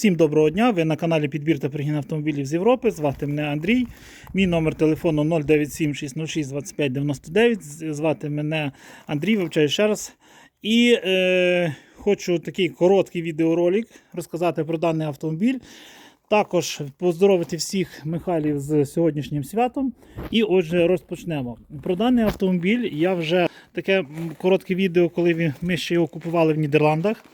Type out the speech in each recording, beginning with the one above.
Всім доброго дня! Ви на каналі Підбір та пригін автомобілів з Європи. Звати мене Андрій. Мій номер телефону 097 606 25 99. Звати мене Андрій, вивчаю ще раз. І е, хочу такий короткий відеоролик розказати про даний автомобіль. Також поздоровити всіх Михайлів з сьогоднішнім святом. І отже, розпочнемо. Про даний автомобіль я вже таке коротке відео, коли ми ще його купували в Нідерландах.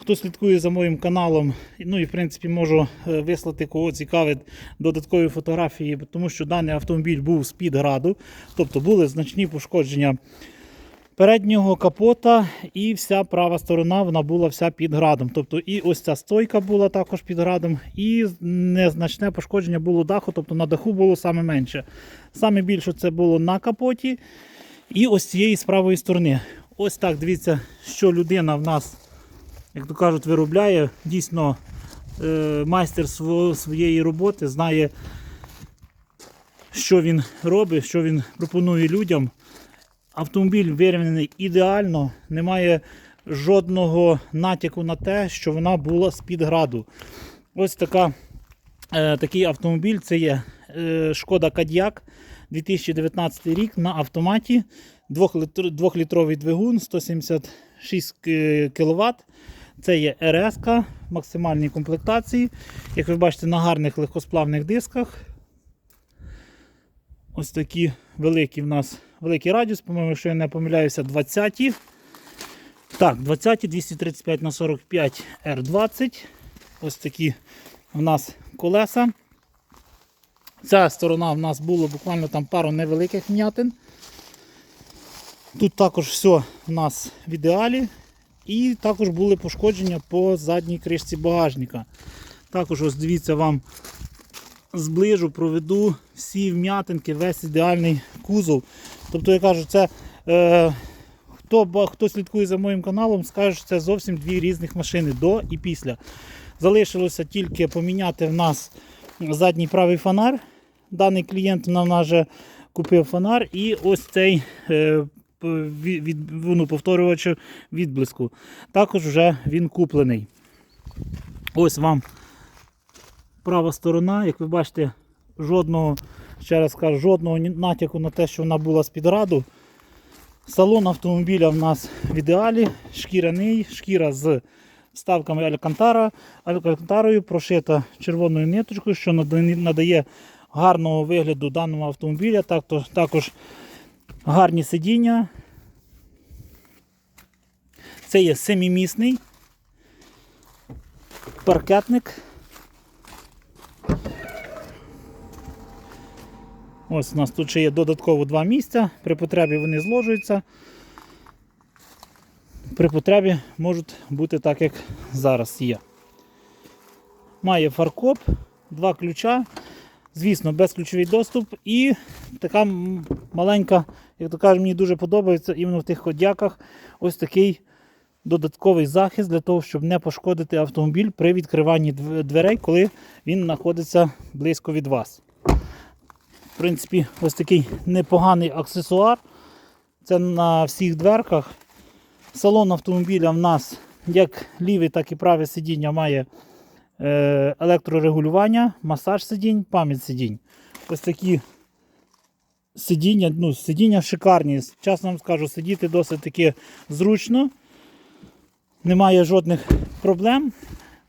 Хто слідкує за моїм каналом, ну і в принципі можу е, вислати кого цікавить додаткові фотографії, тому що даний автомобіль був з-під граду, тобто були значні пошкодження переднього капота, і вся права сторона вона була вся під градом. Тобто і ось ця стойка була також під градом, і незначне пошкодження було даху, тобто на даху було саме менше. Саме більше це було на капоті і ось цієї з правої сторони. Ось так дивіться, що людина в нас як то кажуть, виробляє. Дійсно, е, майстер своєї роботи знає, що він робить, що він пропонує людям. Автомобіль вирівняний ідеально, немає жодного натяку на те, що вона була з-під граду. Ось така, е, такий автомобіль це є е, Шкода Кадіак 2019 рік на автоматі. 2-літровий двигун, 176 кВт. Це є РС максимальній комплектації. Як ви бачите, на гарних легкосплавних дисках. Ось такі великі в нас великий радіус, по-моєму, якщо я не помиляюся, 20. Так, 20 235 на 45 R20. Ось такі в нас колеса. Ця сторона в нас було буквально там пару невеликих вм'ятин. Тут також все в нас в ідеалі. І також були пошкодження по задній кришці багажника. Також ось дивіться вам зближу, проведу всі вм'ятинки, весь ідеальний кузов. Тобто я кажу, це е, хто, хто слідкує за моїм каналом, скаже, що це зовсім дві різних машини до і після. Залишилося тільки поміняти в нас задній правий фонар. Даний клієнт нам вже купив фонар і ось цей е, від, ну, повторювач відблиску. Також вже він куплений. Ось вам права сторона, як ви бачите, жодного, ще раз кажу, жодного натяку на те, що вона була з-під раду. Салон автомобіля в нас в ідеалі, шкіряний, шкіра з вставками Алькантара, Алькантарою прошита червоною ниточкою, що надає гарного вигляду даному автомобіля. Так, то, також гарні сидіння. Це є семимісний паркетник. Ось у нас тут ще є додатково два місця. При потребі вони зложуються. При потребі можуть бути так, як зараз є. Має фаркоп, два ключа. Звісно, безключовий доступ і така маленька, як то кажуть, мені дуже подобається іменно в тих ходяках ось такий додатковий захист для того, щоб не пошкодити автомобіль при відкриванні дверей, коли він знаходиться близько від вас. В принципі, ось такий непоганий аксесуар. Це на всіх дверках. Салон автомобіля в нас як ліве, так і праве сидіння має електрорегулювання, масаж сидінь, пам'ять сидінь. Ось такі сидіння, ну, сидіння шикарні. Чесно вам скажу, сидіти досить таки зручно. Немає жодних проблем.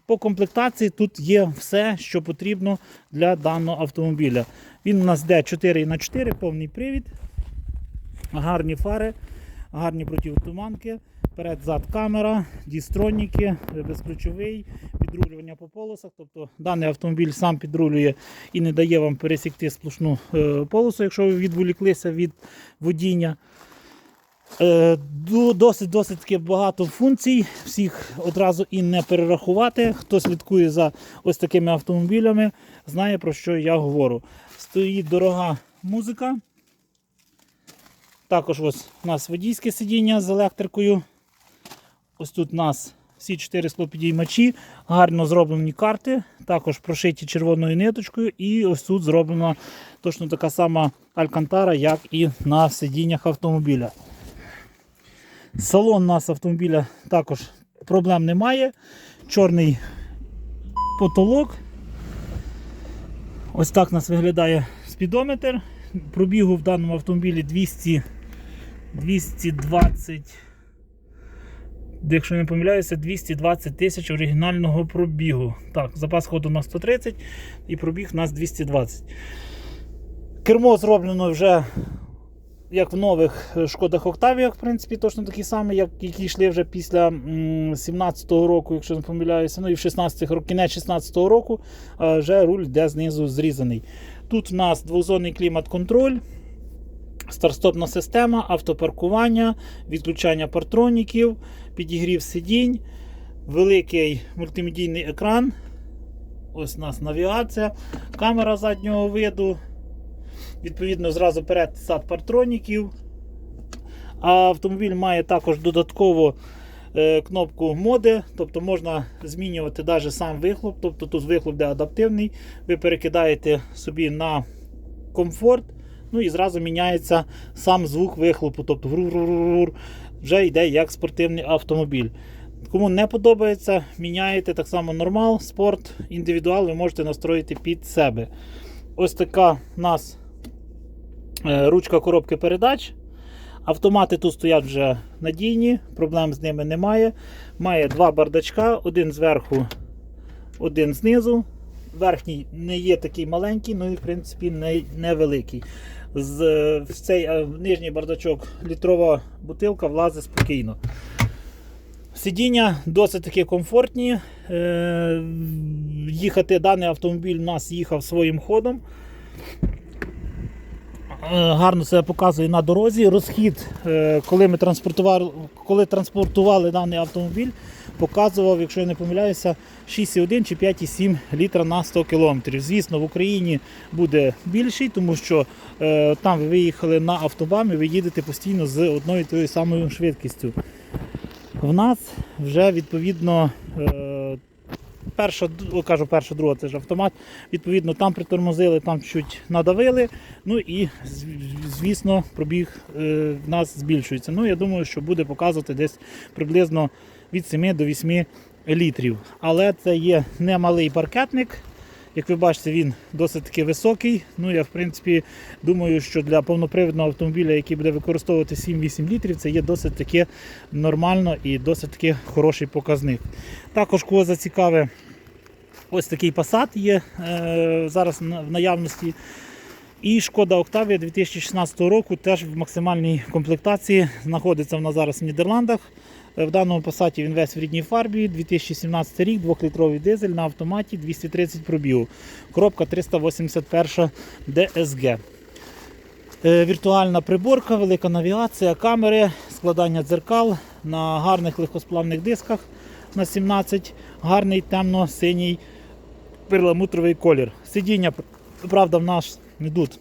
По комплектації тут є все, що потрібно для даного автомобіля. Він у нас йде 4х4, повний привід, гарні фари, гарні противотуманки, перед-зад камера, дістроніки, безключовий, підрулювання по полосах. Тобто даний автомобіль сам підрулює і не дає вам пересікти сплошну е, полосу, якщо ви відволіклися від водіння. Е, Досить досить багато функцій, всіх одразу і не перерахувати. Хто слідкує за ось такими автомобілями, знає про що я говорю. Стоїть дорога музика. Також ось у нас водійське сидіння з електрикою. Ось тут у нас всі чотири склопідіймачі, гарно зроблені карти, також прошиті червоною ниточкою. І ось тут зроблена точно така сама алькантара, як і на сидіннях автомобіля. Салон у нас автомобіля також проблем немає. Чорний потолок. Ось так у нас виглядає спідометр. Пробігу в даному автомобілі 200, 220, якщо не помиляюся, 220 тисяч оригінального пробігу. Так, запас ходу на 130 і пробіг у нас 220. Кермо зроблено вже як в нових Шкодах Октавіях, в принципі, точно такі самі, як які йшли вже після 17-го року, якщо не помиляюся, ну і в 16 років, кінець 16-го року вже руль йде знизу зрізаний. Тут у нас двозонний клімат-контроль, старстопна система, автопаркування, відключання партроніків, підігрів сидінь, великий мультимедійний екран. Ось у нас навігація, камера заднього виду. Відповідно, зразу перед сад партроніків. А автомобіль має також додатково е, кнопку моди, тобто можна змінювати навіть сам вихлоп, тобто тут вихлоп де адаптивний. Ви перекидаєте собі на комфорт, ну і зразу міняється сам звук вихлопу, тобто врур-врур-врур, вже йде як спортивний автомобіль. Кому не подобається, міняєте так само нормал, спорт, індивідуал, ви можете настроїти під себе. Ось така у нас е, ручка коробки передач. Автомати тут стоять вже надійні, проблем з ними немає. Має два бардачка, один зверху, один знизу. Верхній не є такий маленький, ну і в принципі не, невеликий. З, е, в цей е, нижній бардачок літрова бутилка влазить спокійно. Сидіння досить таки комфортні. Е, їхати даний автомобіль у нас їхав своїм ходом. Е, гарно себе показує на дорозі. Розхід, коли ми транспортували, коли транспортували даний автомобіль, показував, якщо я не помиляюся, 6,1 чи 5,7 літра на 100 кілометрів. Звісно, в Україні буде більший, тому що е, там ви виїхали на автобам і ви їдете постійно з одною тою самою швидкістю. В нас вже відповідно. Е, Перша, кажу, перша, друга це ж автомат. Відповідно, там притормозили, там чуть надавили. Ну і звісно, пробіг е, в нас збільшується. Ну, я думаю, що буде показувати десь приблизно від 7 до 8 літрів. Але це є немалий паркетник. Як ви бачите, він досить таки високий. Ну, я в принципі думаю, що для повнопривідного автомобіля, який буде використовувати 7-8 літрів, це є досить таки нормально і досить таки хороший показник. Також кого зацікаве, ось такий Passat є е, зараз в наявності. І шкода Octavia 2016 року теж в максимальній комплектації знаходиться вона зараз в Нідерландах. Е, В даному Passat він весь в рідній фарбі, 2017 рік, 2-літровий дизель на автоматі, 230 пробігів. Коробка 381 DSG. Е, Віртуальна приборка, велика навігація, камери, складання дзеркал на гарних легкосплавних дисках на 17, гарний темно-синій перламутровий колір. Сидіння, правда, в нас йдуть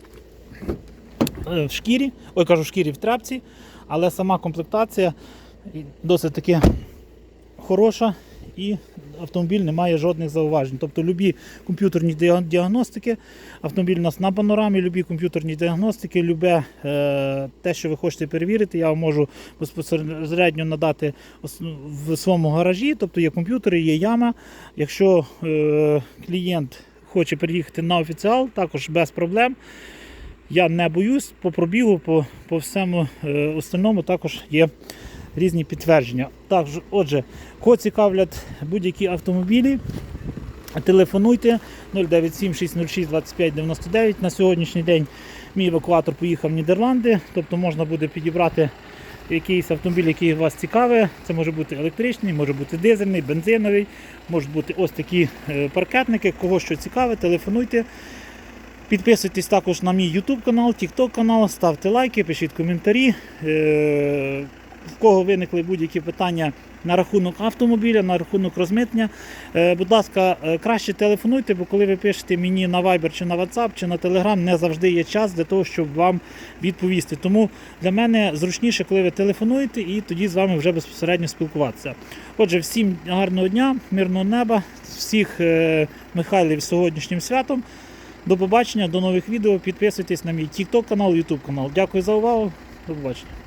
е, в шкірі, ой, кажу, в шкірі в тряпці, але сама комплектація досить таки хороша і автомобіль не має жодних зауважень. Тобто любі комп'ютерні діагностики, автомобіль у нас на панорамі, любі комп'ютерні діагностики, любе е, те, що ви хочете перевірити, я вам можу безпосередньо надати в своєму гаражі. Тобто є комп'ютери, є яма. Якщо е, клієнт хоче переїхати на офіціал, також без проблем. Я не боюсь по пробігу, по, по всьому е, остальному також є різні підтвердження. Також, отже, кого цікавлять будь-які автомобілі, телефонуйте 097 606 25 99. На сьогоднішній день мій евакуатор поїхав в Нідерланди, тобто можна буде підібрати якийсь автомобіль, який вас цікавий. Це може бути електричний, може бути дизельний, бензиновий, можуть бути ось такі е, паркетники. Кого що цікаве, телефонуйте. Підписуйтесь також на мій YouTube канал, TikTok канал, ставте лайки, пишіть коментарі. В кого виникли будь-які питання на рахунок автомобіля, на рахунок розмитнення, е, будь ласка, е, краще телефонуйте, бо коли ви пишете мені на Viber чи на WhatsApp чи на Telegram, не завжди є час для того, щоб вам відповісти. Тому для мене зручніше, коли ви телефонуєте, і тоді з вами вже безпосередньо спілкуватися. Отже, всім гарного дня, мирного неба, всіх е, Михайлів з сьогоднішнім святом. До побачення, до нових відео. Підписуйтесь на мій TikTok канал, YouTube канал. Дякую за увагу. До побачення.